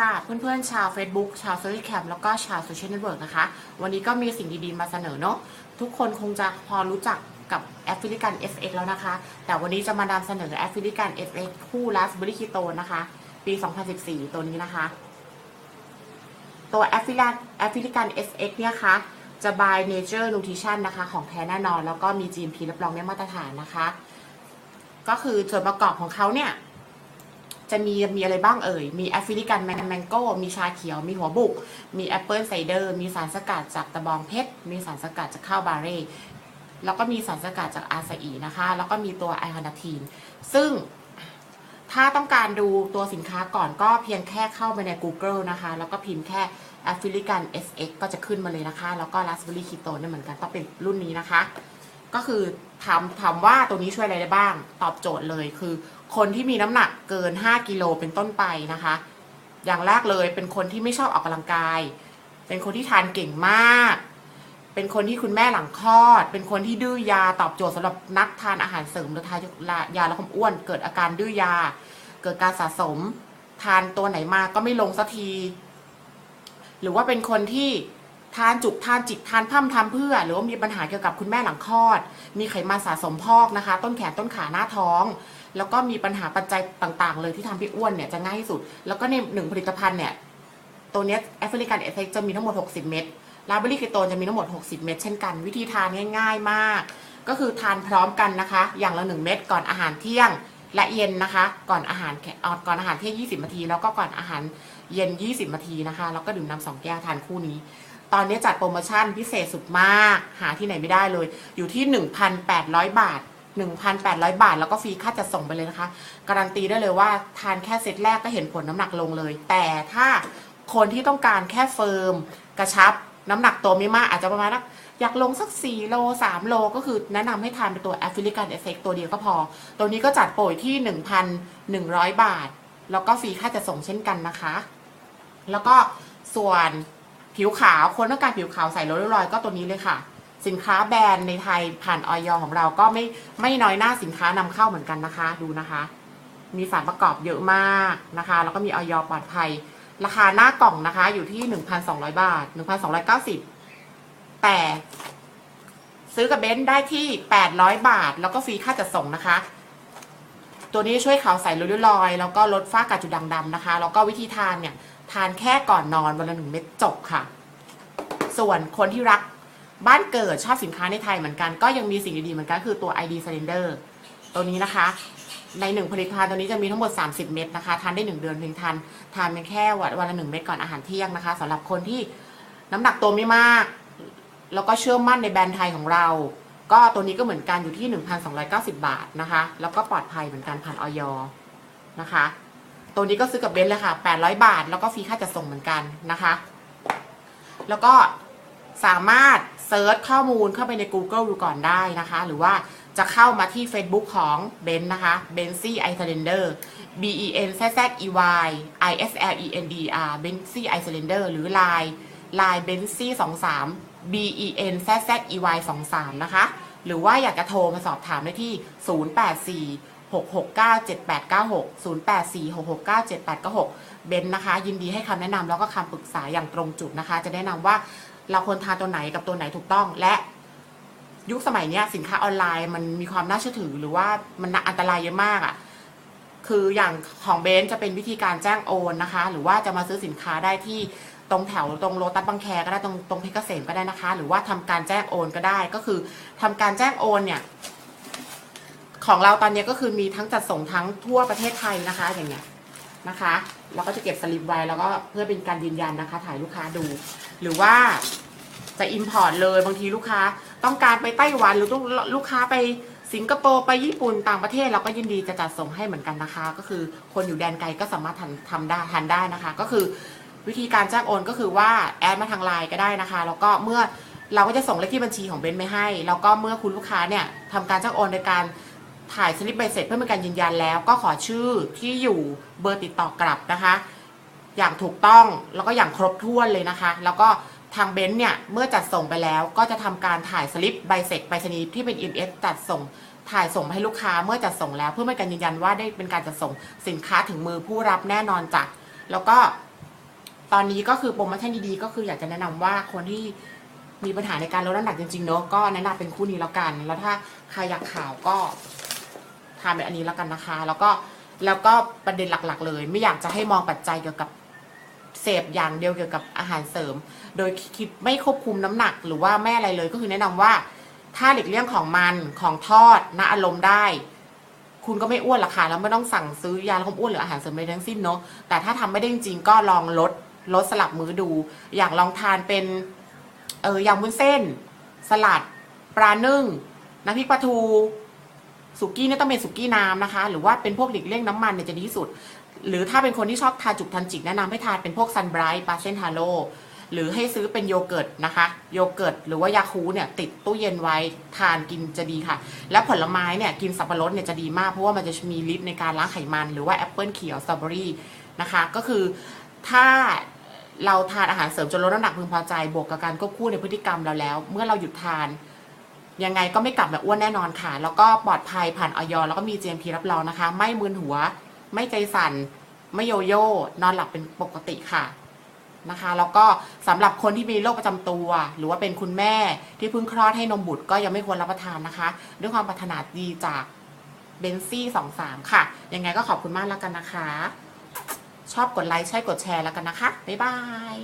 ค่ะ เพื่อนๆ ชาว Facebook ชาว s o c i a l Cam แล้วก็ชาว Social Network นะคะ วันนี้ก็มีสิ่งดีๆ มาเสนอเนาะทุกคนคงจะพอรู้จักกับแอฟริกัน FX แล้วนะคะ แต่วันนี้จะมานำเสนอแอฟริกัน FX คู่ Raspberry Keto นะคะ ปี 2014 ตัวนี้นะคะ ตัวแอฟริกันแอฟริกัน FX เนี่ยค่ะจะ by Nature Nutrition นะคะ ของแท้แน่นอน แล้วก็มี GMP รับรองได้มาตรฐานนะคะ ก็คือส่วนประกอบของเขาเนี่ย จะมีมีอะไรบ้างเอ่ย มีแอฟริกันแมงแมงโก้ มีชาเขียว มีหัวบุก มีแอปเปิลไซเดอร์ มีสารสกัดจากตะบองเพชร มีสารสกัดจากข้าวบาเร่แล้วก็มีสารสกัดจากอาซาอีนะคะ แล้วก็มีตัวไอคอนาทีน ซึ่งถ้าต้องการดูตัวสินค้าก่อนก็เพียงแค่เข้าไปใน Google นะคะ แล้วก็พิมพ์แค่ a f r i c a n SX ก็จะขึ้นมาเลยนะคะ แล้วก็ Raspberry Keto เนี่ยเหมือนกันต้องเป็นรุ่นนี้นะคะ ก็คือถามถามว่าตัวนี้ช่วยอะไรได้บ้าง ตอบโจทย์เลยคือ คนที่มีน้ำหนักเกิน 5 กิโลเป็นต้นไปนะคะ อย่างแรกเลยเป็นคนที่ไม่ชอบออกกำลังกาย เป็นคนที่ทานเก่งมาก เป็นคนที่คุณแม่หลังคลอด เป็นคนที่ดื้อยาตอบโจทย์สำหรับนักทานอาหารเสริมหรือทานยาลดความอ้วน เกิดอาการดื้อยา เกิดการสะสม ทานตัวไหนมาก็ไม่ลงสักที หรือว่าเป็นคนที่ ทานจุกทานจิกทานพร่ำทำเพื่อ หรือว่ามีปัญหาเกี่ยวกับคุณแม่หลังคลอด มีไขมันสะสมพอกนะคะ ต้นแขนต้นขาหน้าท้อง แล้วก็มีปัญหาปัจจัยต่างๆ เลยที่ทำให้อ้วนเนี่ยจะง่ายที่สุด แล้วก็ในหนึ่งผลิตภัณฑ์เนี่ยตัวนี้แอฟริกันเอฟเฟกจะมีทั้งหมด 60 เม็ดลาเบอรี่เกโตนจะมีทั้งหมด 60 เม็ดเช่นกัน วิธีทานง่าย ๆมาก ก็คือทานพร้อมกันนะคะ อย่างละ 1 เม็ดก่อนอาหารเที่ยงและเย็นนะคะ ก่อนอาหารแอ่อก่อนอาหารเที่ยง 20 นาที แล้วก็ก่อนอาหารเย็น 20 นาทีนะคะ แล้วก็ดื่มน้ำสองแก้วทานคู่นี้ ตอนนี้จัดโปรโมชั่นพิเศษสุดมาก หาที่ไหนไม่ได้เลย อยู่ที่ 1,800 บาท 1,800 บาท แล้วก็ฟรีค่าจัดส่งไปเลยนะคะ การันตีได้เลยว่าทานแค่เซตแรกก็เห็นผลน้ำหนักลงเลย แต่ถ้าคนที่ต้องการแค่เฟิร์มกระชับน้ำหนักตัวไม่มากอาจจะประมาณนักอยากลงสัก 4 โล 3 โล ก็คือแนะนำให้ทานเป็นตัวแอฟริกันเอฟเฟกตัวเดียวก็พอ ตัวนี้ก็จัดโปรยที่ 1,100 บาท แล้วก็ฟรีค่าจัดส่งเช่นกันนะคะ แล้วก็ส่วน ผิวขาวคนต้องการผิวขาวใส่รอยๆก็ตัวนี้เลยค่ะ สินค้าแบรนด์ในไทยผ่านออยของเราก็ไม่ไม่น้อยหน้าสินค้านำเข้าเหมือนกันนะคะ ดูนะคะ มีสารประกอบเยอะมากนะคะ แล้วก็มีออยปลอดภัย ราคาหน้ากล่องนะคะ อยู่ที่1,200บาท1,290แต่ซื้อกับเบนซ์ได้ที่ 800 บาท แล้วก็ฟรีค่าจัดส่งนะคะ ตัวนี้ช่วยขาวใสริ้วรอย แล้วก็ลดฝ้ากระจุดด่างดำนะคะ แล้วก็วิธีทานเนี่ย ทานแค่ก่อนนอนวันละหนึ่งเม็ดจบค่ะ ส่วนคนที่รักบ้านเกิดชอบสินค้าในไทยเหมือนกัน ก็ยังมีสิ่งดีๆเหมือนกันคือตัว ID Cylinder ตัวนี้นะคะ ในหนึ่งผลิตภัณฑ์ตัวนี้จะมีทั้งหมด 30 เม็ดนะคะ ทานได้ 1 เดือนเพียงทานทานเพียงแค่วันวันละหนึ่งเม็ดก่อนอาหารเที่ยงนะคะสำหรับคนที่น้ำหนักตัวไม่มาก แล้วก็เชื่อมั่นในแบรนด์ไทยของเรา ก็ตัวนี้ก็เหมือนกันอยู่ที่ 1,290 บาทนะคะ แล้วก็ปลอดภัยเหมือนกันผ่านออยนะคะ ตัวนี้ก็ซื้อกับเบนซ์เลยค่ะ 800 บาท แล้วก็ฟรีค่าจัดส่งเหมือนกันนะคะ แล้วก็สามารถเซิร์ชข้อมูลเข้าไปใน Google ดูก่อนได้นะคะ หรือว่าจะเข้ามาที่ Facebook ของเบนซ์นะคะ b e n z y i Cylinder B E N Z Z E Y I S L E N D R b e n z y i Cylinder หรือ Line Line b e n z y 23 B E N Z Z E Y 23นะคะ หรือว่าอยากจะโทรมาสอบถามได้ที่ 084 6697896 084 6697896 เบนนะคะ ยินดีให้คำแนะนำแล้วก็คำปรึกษาอย่างตรงจุดนะคะ จะแนะนำว่าเราควรทานตัวไหนกับตัวไหนถูกต้องและยุคสมัยเนี้ยสินค้าออนไลน์มันมีความน่าเชื่อถือหรือว่ามันอันตรายเยอะมากอะ่ะคืออย่างของเบนจะเป็นวิธีการแจ้งโอนนะคะ หรือว่าจะมาซื้อสินค้าได้ที่ตรงแถวตรงโลตัสบางแคก็ได้ตรงตรงเพชรเกษมก็ได้นะคะ หรือว่าทำการแจ้งโอนก็ได้ก็คือทำการแจ้งโอนเนี่ย ของเราตอนนี้ก็คือมีทั้งจัดส่งทั้งทั่วประเทศไทยนะคะ อย่างเงี้ยนะคะเราก็จะเก็บสลิปไว้แล้วก็เพื่อเป็นการยืนยันนะคะ ถ่ายลูกค้าดู หรือว่าจะอิมพอร์ตเลยบางทีลูกค้าต้องการไปไต้หวันหรือลูกค้าไปสิงคโปร์ไปญี่ปุ่นต่างประเทศเราก็ยินดีจะจัดส่งให้เหมือนกันนะคะ ก็คือคนอยู่แดนไกลก็สามารถทำทำได้ทันได้นะคะ ก็คือวิธีการแจ้งโอนก็คือว่าแอดมาทางไลน์ก็ได้นะคะ แล้วก็เมื่อเราก็จะส่งเลขที่บัญชีของเบนไปให้ แล้วก็เมื่อคุณลูกค้าเนี่ยทำการแจ้งโอนโดยการ ถ่ายสลิปใบเสร็จเพื่อเป็นการยืนยันแล้ว ก็ขอชื่อที่อยู่เบอร์ติดต่อกลับนะคะ อย่างถูกต้องแล้วก็อย่างครบถ้วนเลยนะคะ แล้วก็ทางเบนซ์เนี่ยเมื่อจัดส่งไปแล้วก็จะทำการถ่ายสลิปใบเสร็จไปรษณีย์ที่เป็น EMS จัดส่งถ่ายส่งให้ลูกค้าเมื่อจัดส่งแล้วเพื่อเป็นการยืนยันว่าได้เป็นการจัดส่งสินค้าถึงมือผู้รับแน่นอนจ้ะแล้วก็ตอนนี้ก็คือโปรโมชั่นดีๆก็คืออยากจะแนะนำว่าคนที่มีปัญหาในการลดน้ำหนักจริงๆเนอะก็แนะนำเป็นคู่นี้แล้วกัน แล้วถ้าใครอยากข่าวก็ ทานเป็นอันนี้แล้วกันนะคะ แล้วก็แล้วก็ประเด็นหลักๆ เลย ไม่อยากจะให้มองปัจจัยเกี่ยวกับเสพอย่างเดียวเกี่ยวกับอาหารเสริม โดยคิดไม่ควบคุมน้ำหนักหรือว่าไม่อะไรเลยก็คือแนะนำว่า ถ้าหลีกเลี่ยงของมันของทอดณอารมณ์ได้ คุณก็ไม่อ้วนหรอกค่ะแล้วไม่ต้องสั่งซื้อยาลดความอ้วนหรืออาหารเสริมอะไรทั้งสิ้นเนาะแต่ถ้าทำไม่ได้จริงๆก็ลองลดลดสลับมื้อดู อยากลองทานเป็นเออยำวุ้นเส้น สลัด ปลานึ่งน้ำพริกปลาทู สุกี้เนี่ยต้องเป็นสุกี้น้ำนะคะ หรือว่าเป็นพวกหลีกเลี่ยงน้ำมันเนี่ยจะดีที่สุด หรือถ้าเป็นคนที่ชอบทานจุกทันจิกแนะนำให้ทานเป็นพวกซันไบรท์ปลาเซนทาโร่หรือให้ซื้อเป็นโยเกิร์ตนะคะ โยเกิร์ตหรือว่ายาคูเนี่ยติดตู้เย็นไว้ทานกินจะดีค่ะ และผลไม้เนี่ยกินสับปะรดเนี่ยจะดีมากเพราะว่ามันจะมีฤทธิ์ในการล้างไขมัน หรือว่าแอปเปิลเขียวสตรอเบอรี่นะคะ ก็คือถ้าเราทานอาหารเสริมจนลดน้ำหนักพึงพอใจบวกกับการควบคู่ในพฤติกรรมเราแล้ว เมื่อเราหยุดทาน ยังไงก็ไม่กลับมาอ้วนแน่นอนค่ะ แล้วก็ปลอดภัยผ่านออยแล้วก็มี GMP รับรองนะคะ ไม่มึนหัว ไม่ใจสั่น ไม่โยโย่ นอนหลับเป็นปกติค่ะนะคะ แล้วก็สำหรับคนที่มีโรคประจำตัว หรือว่าเป็นคุณแม่ที่เพิ่งคลอดให้นมบุตรก็ยังไม่ควรรับประทานนะคะ ด้วยความปรารถนาดีจากเบนซี่สองสามค่ะ ยังไงก็ขอบคุณมากแล้วกันนะคะ ชอบกดไลค์ใช่กดแชร์แล้วกันนะคะ บ๊ายบาย